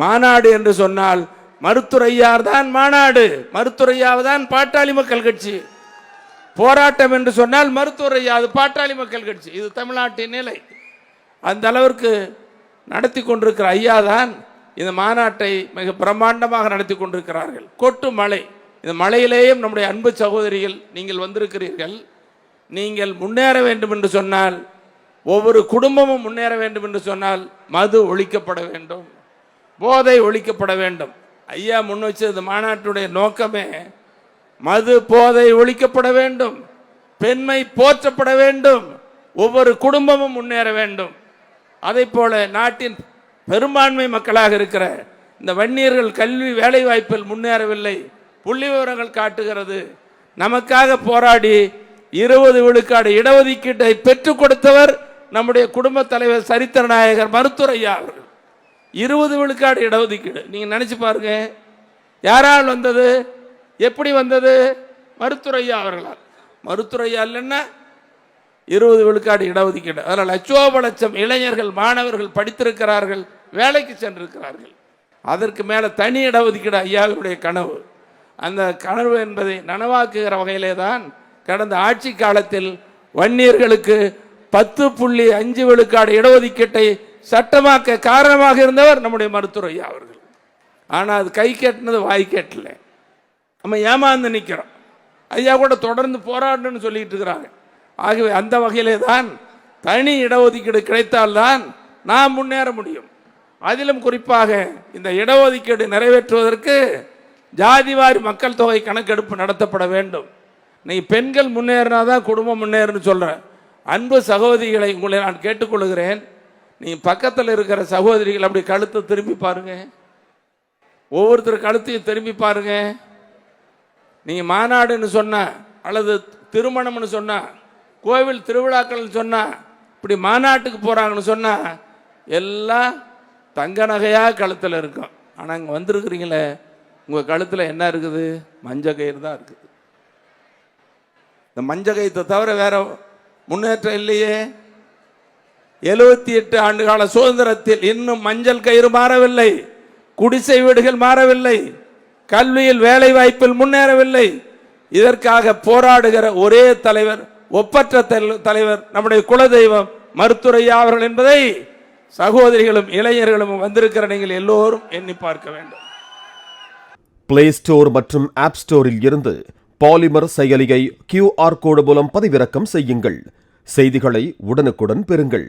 மாநாடு என்று சொன்னால் மருத்துரையார் தான் மாநாடு மருத்துரையாவு தான் பாட்டாளி மக்கள் கட்சி. போராட்டம் என்று சொன்னால் மருத்துவரையா அது பாட்டாளி மக்கள் கட்சி இது தமிழ்நாட்டின் நிலை. அந்த அளவிற்கு நடத்தி கொண்டிருக்கிற ஐயா தான் இந்த மாநாட்டை மிக பிரம்மாண்டமாக நடத்தி கொண்டிருக்கிறார்கள். கொட்டு மழை இந்த மழையிலேயும் நம்முடைய அன்பு சகோதரிகள் நீங்கள் வந்திருக்கிறீர்கள். நீங்கள் முன்னேற வேண்டும் என்று சொன்னால் ஒவ்வொரு குடும்பமும் முன்னேற வேண்டும் என்று சொன்னால் மது ஒழிக்கப்பட வேண்டும். போதை ஒழிக்கப்பட வேண்டும். ஐயா முன் வச்ச இந்த மாநாட்டுடைய நோக்கமே மது போதை ஒழிக்கப்பட வேண்டும். பெண்மை போற்றப்பட வேண்டும். ஒவ்வொரு குடும்பமும் முன்னேற வேண்டும். அதை போல நாட்டின் பெரும்பான்மை மக்களாக இருக்கிற இந்த வன்னியர்கள் கல்வி வேலைவாய்ப்பில் முன்னேறவில்லை. புள்ளி விவரங்கள் காட்டுகிறது. நமக்காக போராடி இருபது விழுக்காடு இடஒதுக்கீட்டை பெற்றுக் கொடுத்தவர் நம்முடைய குடும்ப தலைவர் சரித்திர நாயகர் மருத்துவரையா அவர்கள். இருபது விழுக்காடு இடஒதுக்கீடு. நீங்க நினைச்சு பாருங்க. யாரால் வந்தது? எப்படி வந்தது? மருத்துரையா அவர்களால். மருத்துரையா இல்லைன்னா இருபது விழுக்காடு இடஒதுக்கீடு. அதில் லட்சோப லட்சம் இளைஞர்கள் மாணவர்கள் படித்திருக்கிறார்கள் வேலைக்கு சென்றிருக்கிறார்கள். அதற்கு மேலே தனி இடஒதுக்கீடு ஐயாவுடைய கனவு. அந்த கனவு என்பதை நனவாக்குகிற வகையிலே தான் கடந்த ஆட்சி காலத்தில் வன்னியர்களுக்கு பத்து புள்ளி அஞ்சு விழுக்காடு இடஒதுக்கீட்டை சட்டமாக்க காரணமாக இருந்தவர் நம்முடைய மருத்துவர் ஐயா அவர்கள். ஆனால் அது கை கேட்டினது வாய் கேட்டல. நம்ம ஏமாந்து நிற்கிறோம் ஐயா கூட தொடர்ந்து போராடணும்னு சொல்லிட்டு இருக்கிறாங்க. ஆகவே அந்த வகையிலே தான் தனி இடஒதுக்கீடு கிடைத்தால்தான் நாம் முன்னேற முடியும். அதிலும் குறிப்பாக இந்த இடஒதுக்கீடு நிறைவேற்றுவதற்கு ஜாதிவாரி மக்கள் தொகை கணக்கெடுப்பு நடத்தப்பட வேண்டும். நீ பெண்கள் முன்னேறினா தான் குடும்பம் முன்னேறுன்னு சொல்கிறேன் அன்பு சகோதரிகளை உங்களை நான் கேட்டுக்கொள்கிறேன். நீ பக்கத்தில் இருக்கிற சகோதரிகள் அப்படி கழுத்தை திரும்பி பாருங்க. ஒவ்வொருத்தர் கழுத்தையும் திரும்பி பாருங்க. நீங்கள் மாநாடுன்னு சொன்ன அல்லது திருமணம்னு சொன்ன கோவில் திருவிழாக்கள்னு சொன்ன இப்படி மாநாட்டுக்கு போகிறாங்கன்னு சொன்னால் எல்லாம் தங்க நகையாக கழுத்தில் இருக்கும். ஆனால் இங்கே வந்திருக்கிறீங்களே உங்கள் கழுத்தில் என்ன இருக்குது? மஞ்ச கயிறு தான் இருக்குது. இந்த மஞ்ச கயிற்றை தவிர வேற முன்னேற்றம் இல்லையே. எழுபத்தி எட்டு ஆண்டுகால சுதந்திரத்தில் இன்னும் மஞ்சள் கயிறு மாறவில்லை. குடிசை வீடுகள் மாறவில்லை. கல்வியில் வேலை வாய்ப்பில் முன்னேறவில்லை. இதற்காக போராடுகிற ஒரே தலைவர் ஒப்பற்ற தலைவர் நம்முடைய குலதெய்வம் மருத்துரையா அவர்கள் என்பதை சகோதரிகளும் இளைஞர்களும் வந்திருக்கிற நீங்கள் எல்லோரும் எண்ணி பார்க்க வேண்டும். பிளே ஸ்டோர் மற்றும் ஆப் ஸ்டோரில் இருந்து பாலிமர் செயலியை கியூஆர் கோடு மூலம் பதிவிறக்கம் செய்யுங்கள். செய்திகளை உடனுக்குடன் பெறுங்கள்.